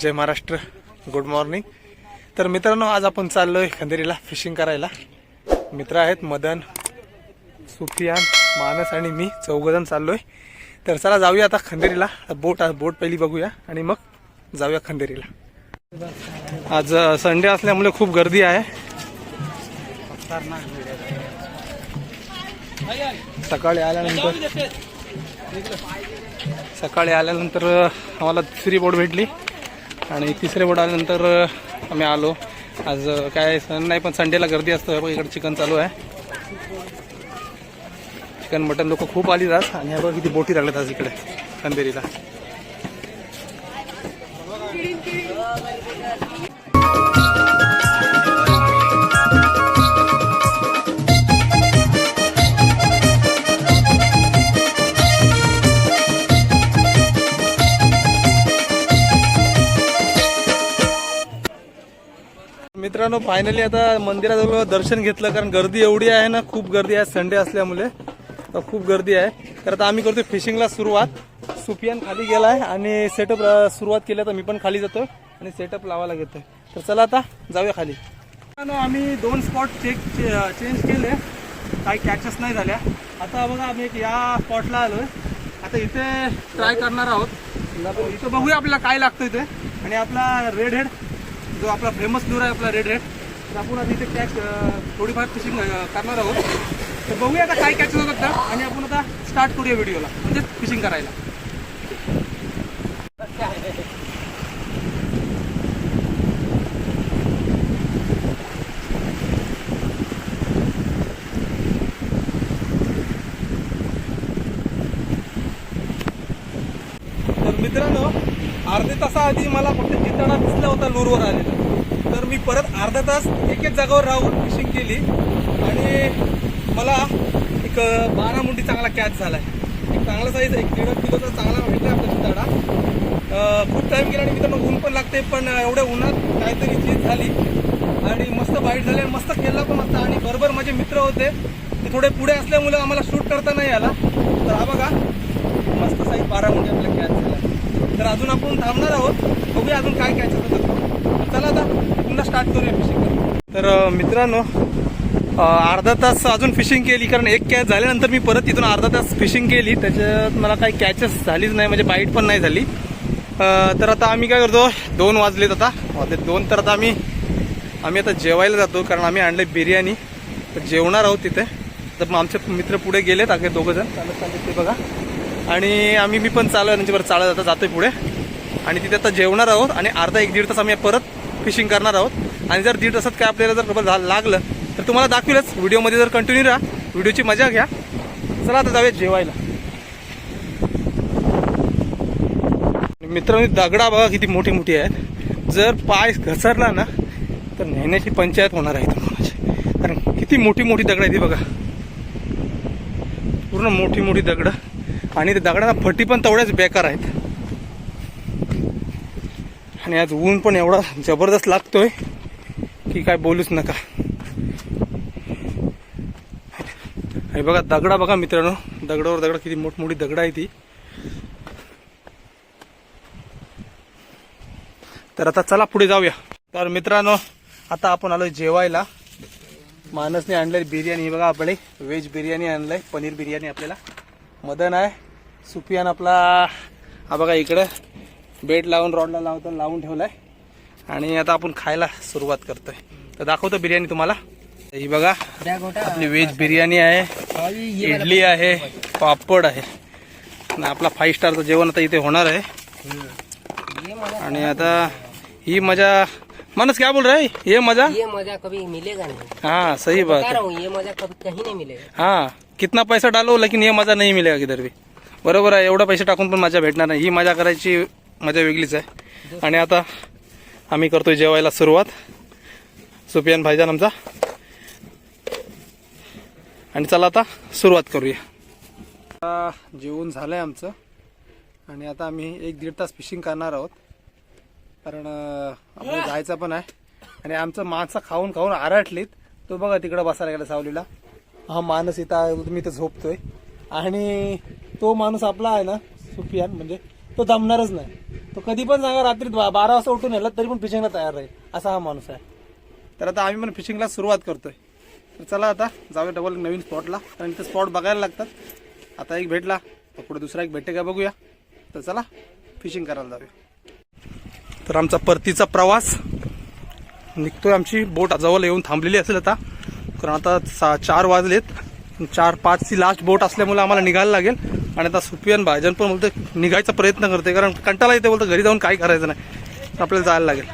जय Maharashtra. Good morning तर मित्रांनो आज आपण चाललोय खंदेरीला फिशिंग करायला. मित्र आहेत मदन सुफियान मानस आणि मी चौघजण चाललोय. तर चला जाऊया आता खंदेरीला. बोट बोट पहिली बघूया आणि मग जाऊया खंदेरीला. आज संडे असल्यामुळे खूप गर्दी आहे. सकाळी आल्यानंतर सकाळी आल्यानंतर आम्हाला दुसरी बोट भेटली. आणि तिसरे बोट आम्ही आलो. आज काय सण नाही पण संडेला गर्दी असतं. बघ इकडे चिकन चालू आहे. चिकन मटन लोक खूप आली आज. आणि ह्या बघ किती बोटी लागल्यात आज इकडे खंदेरीला. मित्रांनो फायनली आता मंदिराजवळ दर्शन घेतलं कारण गर्दी एवढी आहे ना खूप गर्दी आहे संडे असल्यामुळे. तर खूप गर्दी आहे. तर आता आम्ही करतोय फिशिंगला सुरुवात. सुपियान खाली गेला आहे आणि सेटअप सुरुवात केली तर मी पण खाली जातो आणि सेटअप लावायला घेतोय. तर चला आता जाऊया खाली. आम्ही दोन स्पॉट चेक चेंज केले. काही कॅचेस नाही झाल्या. आता बघा आम्ही एक या स्पॉटला आलोय. आता इथे ट्राय करणार आहोत. इथं बघूया आपल्याला काय लागतं इथे. आणि आपला रेड हेड जो आपला फेमस लूर आहे आपला रेड रेड तर आपण आता इथे कॅच थोडीफार फिशिंग करणार आहोत. तर बघूया आता काय कॅचेस होतात आणि आपण आता स्टार्ट करूया व्हिडिओला म्हणजे फिशिंग करायला तर मित्रांनो आधी मला फक्त जिताडा दिसला होता लूरवर आलेला तर मी परत अर्धा तास एक एक जागावर राहून फिशिंग केली. आणि मला एक बारा मुंडी चांगला कॅच झाला एक चांगला साईज एक दीड किलोचा चांगला भेटला आपला चिताडा खूप टाइम गेला आणि मित्रांनो ऊन पण लागते पण एवढ्या उन्हात काहीतरी चीज झाली. आणि मस्त बाईट झाली आणि मस्त खेळला पण होता आणि बरोबर माझे मित्र होते. ते थोडे पुढे असल्यामुळे आम्हाला शूट करता नाही आला तर हा बघा मस्त साईज बारा मुंडी आपला कॅच झाला तर अजून आपण थांबणार आहोत बघूया अजून काय कॅच होतं चला आता पुन्हा स्टार्ट करूया फिशिंग तर अं, मित्रांनो अर्धा तास अजून फिशिंग केली कारण एक कॅच झाल्यानंतर मी परत तिथून अर्धा तास फिशिंग केली. त्याच्यात मला काही कॅचेस झालीच नाही म्हणजे बाईट पण नाही झाली. तर आता आम्ही काय करतो दोन वाजलेत आता. दोन तर आता आम्ही आम्ही आता जेवायला जातो कारण आम्ही आणले बिर्याणी. तर जेवणार आहोत तिथे. तर मग आमचे मित्र पुढे गेलेत अगदी दोघं जण. चालत चालत ते बघा. आणि आम्ही मी पण चालू म्हणजे त्यांच्यावर चालत आता जातोय पुढे. आणि तिथे आता जेवणार आहोत आणि अर्धा एक दीड तास आम्ही परत फिशिंग करणार आहोत. आणि जर दीड तासात काय आपल्याला जर डबल लागलं तर तुम्हाला दाखवेलच. व्हिडिओमध्ये जर कंटिन्यू राहा व्हिडिओची मजा घ्या. चला आता जाऊया जेवायला. मित्रांनो दगडा बघा किती मोठी मोठी आहेत. जर पाय घसरला ना तर नेण्याची पंचायत होणार आहे तुम्हाला. कारण किती मोठी मोठी दगड आहे ती बघा. पूर्ण मोठी मोठी दगड. आणि त्या दगडांना फटी पण तेवढ्याच बेकार आहेत. आणि आज ऊन पण एवढा जबरदस्त लागतोय. की काय बोलूच नका. हे बघा दगडा बघा मित्रांनो. दगडावर दगड किती मोठमोठी दगड आहे ती. तर आता चला पुढे जाऊया. तर मित्रांनो आता आपण आलोय जेवायला. मानसने आणलंय बिर्याणी. बघा आपले व्हेज बिर्याणी आणलंय. पनीर बिर्याणी आपल्याला. मदन आहे. सुफियान आपला. हा बघा इकडं बेड लावून रॉडला लावतो लावून ठेवलाय. आणि आता आपण खायला सुरुवात करतोय. तर दाखवतो बिर्याणी तुम्हाला. ही बघा आपली व्हेज बिर्याणी आहे इडली आहे पापड आहे. आणि आपला फाईव्ह स्टारचं जेवण आता इथे होणार आहे. आणि आता ही मजा मानस क्या बोल रहा है? ये मजा? ये मजा कभी मिलेगा नहीं। हाँ सही बात है। हूँ ये मजा कभी कहीं नहीं मिलेगा। हाँ कितना पैसा डालो लेकिन ये मजा नहीं मिलेगा किधर भी। बरोबर आहे एवढा पैसे टाकून पण मजा भेटणार नाही. ही मजा करायची मजा वेगळीच आहे. आणि आता आम्ही करतोय जेवायला सुरुवात. सुपियान भाईजान आमचा. आणि चला आता सुरुवात करूया. आता जेवण झालंय आमचं. आणि आता आम्ही एक दीड तास फिशिंग करणार आहोत. कारण अं, आपल्याला जायचं पण आहे. आणि आमचं माणसं खाऊन खाऊन आरटलीत. तो बघा तिकडं बसायला गेला सावलीला. हा माणूस इथं मी तर झोपतोय. आणि तो माणूस आपला आहे ना सुफियान म्हणजे तो दमणारच नाही. तो कधी पण सांगा रात्री बारा वाजता उठून यायला तरी पण फिशिंगला तयार राहील. असा हा माणूस आहे. तर आता आम्ही पण फिशिंगला सुरुवात करतोय. तर चला आता जाऊया डबल नवीन स्पॉटला कारण ते स्पॉट बघायला लागतात. आता एक भेटला पुढे दुसरा एक भेटे का बघूया. तर चला फिशिंग करायला जाऊया. तर आमचा परतीचा प्रवास. निघतोय आमची बोट जवळ येऊन थांबलेली असेल आता. कारण आता सा चार वाजलेत. चार पाचची लास्ट बोट असल्यामुळे आम्हाला निघायला लागेल. आणि आता सुपियन भाजन पण बोलतो निघायचा प्रयत्न करते कारण कंटाळा येते बोलतो घरी जाऊन काय करायचं नाही. आपल्याला जायला लागेल.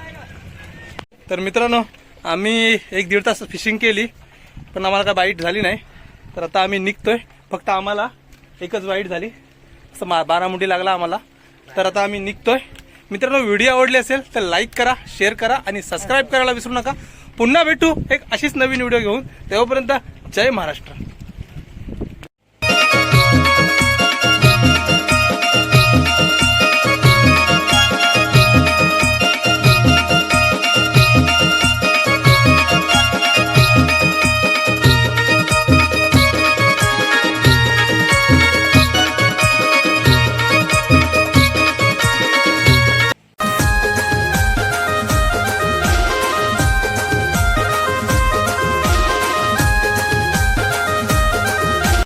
तर मित्रांनो आम्ही एक दीड तास फिशिंग केली पण आम्हाला काय बाईट झाली नाही. तर आता आम्ही निघतोय. फक्त आम्हाला एकच वाईट झाली. असं मा बारा मुंडी लागला आम्हाला. तर आता आम्ही निघतोय. मित्रांनो व्हिडिओ आवडले असेल तर लाईक करा शेअर करा आणि सबस्क्राईब करायला विसरू नका. पुन्हा भेटू एक अशीच नवीन व्हिडिओ घेऊन. तेव्हापर्यंत जय महाराष्ट्र.